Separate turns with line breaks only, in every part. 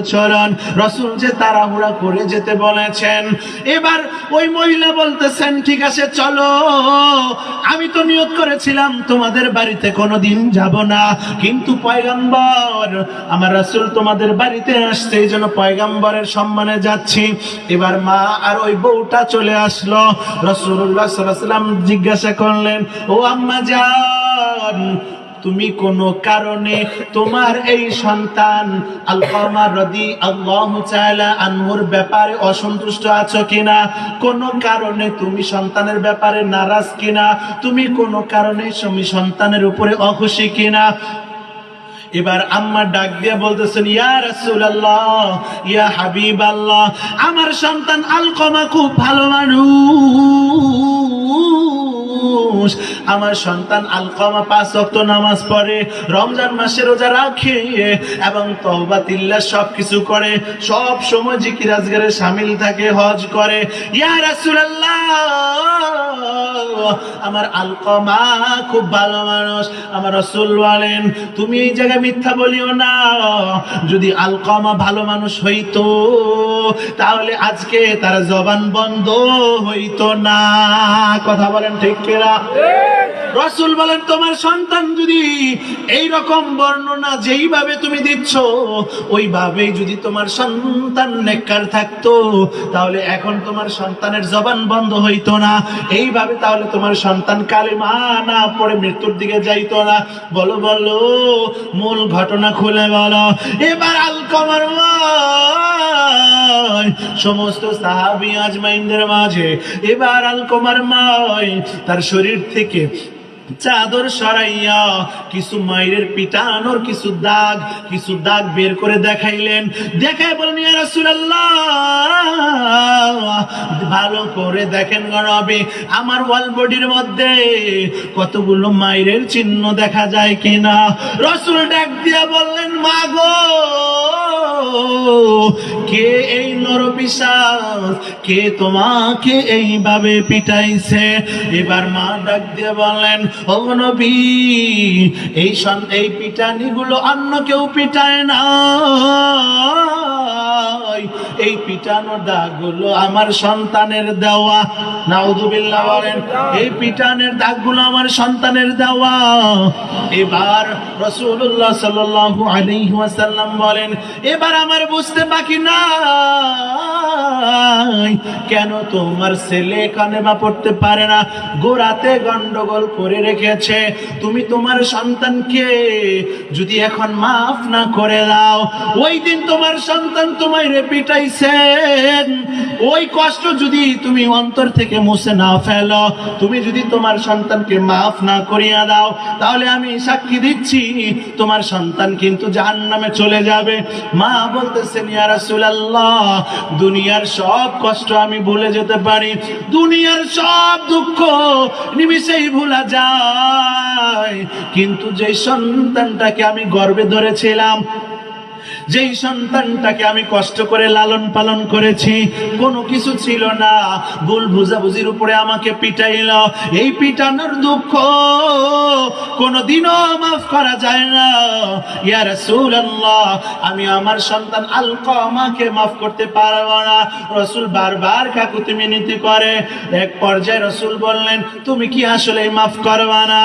চরণ। রসুল যে তাড়াহুড়া করে যেতে বলেছেন। এবার ওই মহিলা বলতেছেন, ঠিক আছে, চলো। আমি তো নিয়ত করেছিলাম, তোমাদের বাড়িতে কোনোদিন যাব না। কিন্তু পয়গাম্বর, আমার রাসূল তোমাদের বাড়িতে আসছে, এই জন্য পয়গাম্বরের সম্মানে যাচ্ছি। এবার মা আর ওই বউটা চলে আসলো। রসুল্লাহ সাল্লাম জিজ্ঞাসা করলেন, ও আম্মা যান তুমি কোনো কারণে তোমার এই সন্তান আল্লাহ আনহুর ব্যাপারে অসন্তুষ্ট আছো কিনা? কোনো কারণে তুমি সন্তানের ব্যাপারে নারাজ কিনা? তুমি কোনো কারণে তুমি সন্তানের উপরে অখুশি কিনা? এবার আম্মা ডাক দিয়ে বলতেছেন, ইয়া রাসূলুল্লাহ, ইয়া হাবিব হাবিবাল্লাহ, আমার সন্তান আলকমা খুব ভালো মানুষ। আমার সন্তান আলকমা পাঁচ ওয়াক্ত নামাজ পড়ে, রমজান মাসে রোজা রাখে এবং তওবা তিল্লা সব কিছু করে। সব সময় জিকির আজগারে শামিল থাকে, হজ করে। আমার আলকমা খুব ভালো মানুষ। আমার রসুল বলেন, তুমি এই জায়গায় মিথ্যা বলিও না। যদি আলকমা ভালো মানুষ হইতো, তাহলে আজকে তার জবান বন্ধ হইতো না। কথা বলেন ঠিক কিনা রসুল বলেন তোমার সন্তান যদি এই রকম বর্ণনা যেইভাবে তুমি দিচ্ছ ওইভাবেই যদি তোমার সন্তান নেককার থাকতো তাহলে এখন তোমার সন্তানের জবান বন্ধ হইতো না। এইভাবে তাহলে তোমার সন্তান কালিমা না পড়ে মৃত্যুর দিকে যাইতো না। বলো বলো মূল ঘটনা খুলে বলো। এবার আলকমার মায় সমস্ত সাহাবি আজমাইনদের মাঝে। এবার আলকমার মায় তার শরীর থেকে চাদর সরাইয়া কিছু মায়ের পিটানোর কিছু দাগ কিছু দাগ বের করে দেখাইলেন। দেখাই বলেন ভালো করে দেখেন গণবে আমার ওয়াল বডির মধ্যে কতগুলো মায়ের চিহ্ন দেখা যায় কিনা? রসুল ডাক দিয়া বললেন, মা গো কে এই নরপিসাস কে তোমাকে এইভাবে পিটাইছে? এবার মা ডাক দিয়ে বলেন ও নবী, এই এই পিটানিগুলো অন্য কেউ পিটায় না। এই পিটানো দাগগুলো আমার সন্তানের দেওয়া। নাউদুবিল্লাহ বলেন, এই পিটানের দাগগুলো আমার সন্তানের দেওয়া। এবার রসুল্লাহ সাল্লাল্লাহু আলাইহি ওয়াসাল্লাম বলেন, এবার আমার বুঝতে বাকি নাই। কেন তোমার ছেলে বা পড়তে পারে না? গোড়াতে গন্ডগোল করে রেখেছে। তুমি তোমার সন্তানকে যদি এখন মাফ না করে দাও, ওই দিন তোমার সন্তান তোমায় রে পিটাইছেন ওই কষ্ট যদি তুমি অন্তর থেকে মুছে না ফেলো, তুমি যদি তোমার সন্তানকে মাফ না করিয়া দাও, তাহলে আমি সাক্ষী দিচ্ছি, তোমার সন্তান কিন্তু জাহান্নামে চলে যাবে। মা বলতেছেন, ইয়া রাসূলুল্লাহ দুনিয়ার সব কষ্ট আমি ভুলে যেতে পারি। দুনিয়ার সব দুঃখ নিমিশেই ভুলা যায়। কিন্তু যে সন্তানটাকে আমি গর্বে ধরেছিলাম যেই সন্তানটাকে আমি কষ্ট করে লালন পালন করেছি, কোনো কিছু ছিল না। ভুল বুঝাবুঝির উপরে আমাকে পিটাইল। এই পিটানোর দুঃখ কোনোদিনও মাফ করা যায় না। ইয়া রাসূলুল্লাহ, আমি আমার সন্তান আলকামাকে মাফ করতে পারব না। রসুল বারবার কাকুতি মিনতি করে। এক পর্যায়ে রসুল বললেন, তুমি কি আসলে মাফ করবা না?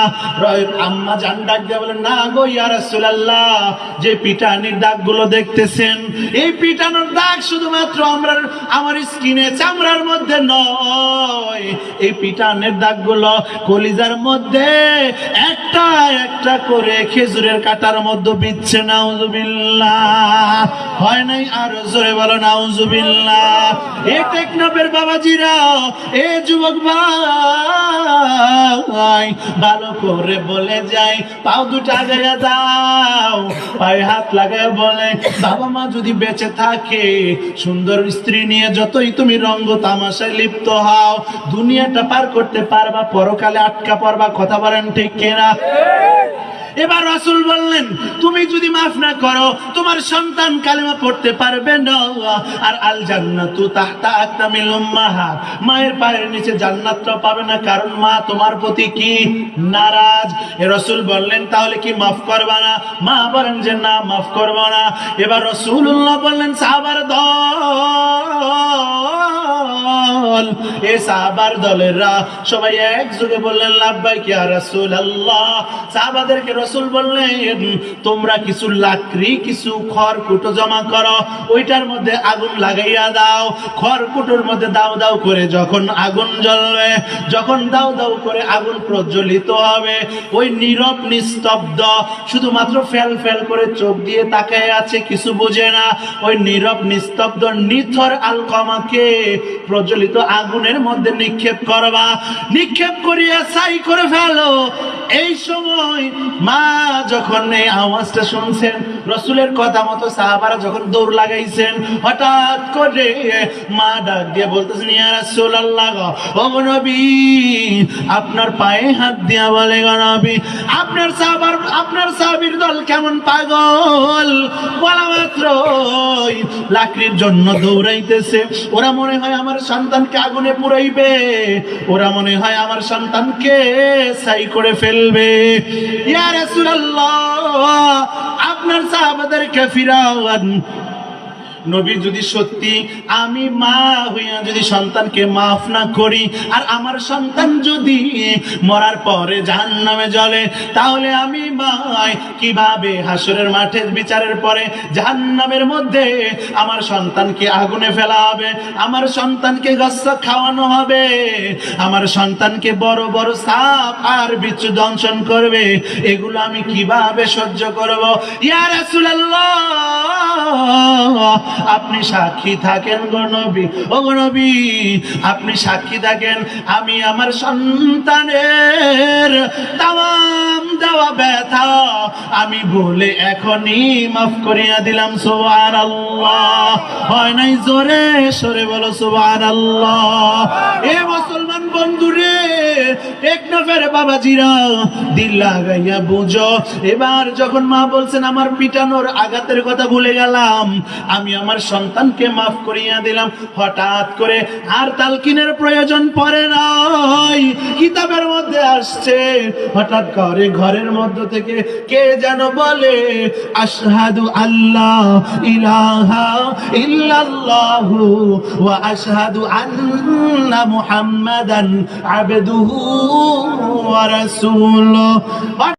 আম্মা জান ডাক দিয়ে বলেন না গো ইয়া রাসূলুল্লাহ, যে পিটানির দাগগুলো দেখতেছেন এই পিটানোর দাগ শুধুমাত্র আমরা আমার স্কিনে চামড়ার মধ্যে নয়। এই পিটানের দাগগুলো কলিজার মধ্যে একটা একটা করে খেজুরের কাটার মধ্যে বিচ্ছে, নাউজুবিল্লাহ। হয় নাই আর জোরে বলো, নাউজুবিল্লাহ। এ টেকনাফের বাবাজিরা এ যুবক ভাই, ভালো করে বলে যাই, পাও দুটা আগাইয়া দাও। পায়ে হাত লাগায় বলে, বাবা মা যদি বেঁচে থাকে, সুন্দর স্ত্রী নিয়ে যতই তুমি রঙ্গ তামাশায় লিপ্ত হও দুনিয়াটা পার করতে পারবা, পরকালে আটকা পড়বা, কথা বলেন ঠিক কেনা? এবার রাসূল বললেন, তুমি যদি মাফ না করো, তোমার সন্তান কালিমা পড়তে পারবে না আর আল জান্নাতু তাহতা আকতামিল উম্মাহাত মায়ের পায়ের নিচে জান্নাতটা পাবে না, কারণ মা তোমার প্রতি কি নারাজ? এ রাসূল বললেন, তাহলে কি মাফ করবা না? মা বলেন যে, না, মাফ করব না। এবার রাসূলুল্লাহ বললেন, সাহাবার দল সাহাবার দলেরা সবাই একযোগে বললেন লাভবাই কি রাসূল আল্লাহ সাহাবাদেরকে রসুল বললেন, তোমরা কিছু লাকড়ি, কিছু খড়কুটো জমা করো, ওইটার মধ্যে আগুন লাগাইয়া দাও। খড়কুটোর মধ্যে দাও দাও করে যখন আগুন জ্বলবে, যখন দাও দাও করে আগুন প্রজ্বলিত হবে, ওই নীরব, নিস্তব্ধ, শুধুমাত্র ফেল ফেল করে চোখ দিয়ে তাকায় আছে, কিছু বোঝে না। ওই নীরব, নিস্তব্ধ, নিথর আলকমাকে প্রজ্বলিত আগুনের মধ্যে নিক্ষেপ করবা। নিক্ষেপ করিয়া ছাই করে ফেলো। এই সময় মা যখন এই আওয়াজটা শুনছেন, রসুলের কথা মতো সাহাবারা যখন দৌড় লাগাইছেন, হঠাৎ করে মা ডাক দিয়ে বলতেছেন, ইয়া রাসূলুল্লাহ গো, ও নবী, আপনার পায়ে হাত দিয়া বলে নবী, আপনার সাহাবার, আপনার সাহাবীর দল কেমন পাগল? বলা মাত্র লাকড়ির জন্য দৌড়াইতেছে। ওরা মনে হয় আমার সন্তানকে আগুনে পুরাইবে। ওরা মনে হয় আমার সন্তানকে সাই করে ফেলবে। ইয়া রাসূলুল্লাহ, আপনার সাহাবাদেরকে ফিরাওয়ান নবী যদি সত্যি আমি মা হইয়া যদি সন্তানকে মাফ না করি, আর আমার সন্তান যদি মরার পরে জাহান নামে জ্বলে, তাহলে আমি মায় কীভাবে হাসরের মাঠে বিচারের পরে জাহান নামের মধ্যে আমার সন্তানকে আগুনে ফেলা হবে, আমার সন্তানকে গস্ত খাওয়ানো হবে, আমার সন্তানকে বড় বড় সাপ আর বিচ্ছু দংশন করবে, এগুলো আমি কীভাবে সহ্য করব? ইয়া রাসূলুল্লাহ! আপনি সাক্ষী থাকেন গণবী ও গণবী আপনি সাক্ষী থাকেন। আমি আমার সন্তানের তাম দেওয়া ব্যথা। আমি বলে এখনই মাফ করিয়া দিলাম সোয়ার আল্লাহ হয় নাই জোরে সরে বলো সোয়ার আল্লাহ এ মুসলমান বন্ধুরে, টেকনাফের বাবাজিরা দিল লাগাইয়া বুঝো। এবার যখন মা বলছেন, আমার পিটানোর আঘাতের কথা ভুলে গেলাম, আমি আমার সন্তানকে মাফ করিয়া দিলাম। হঠাৎ করে আর তালকিনের প্রয়োজন পড়ে নাই। কিতাবের মধ্যে আসছে, হঠাৎ করে ঘরের মধ্য থেকে কে যেন বলে, আশহাদু আল্লাহ ইলাহা ইল্লাল্লাহু ওয়া আশহাদু আন্না মুহাম্মাদান আবদুহু ওয়া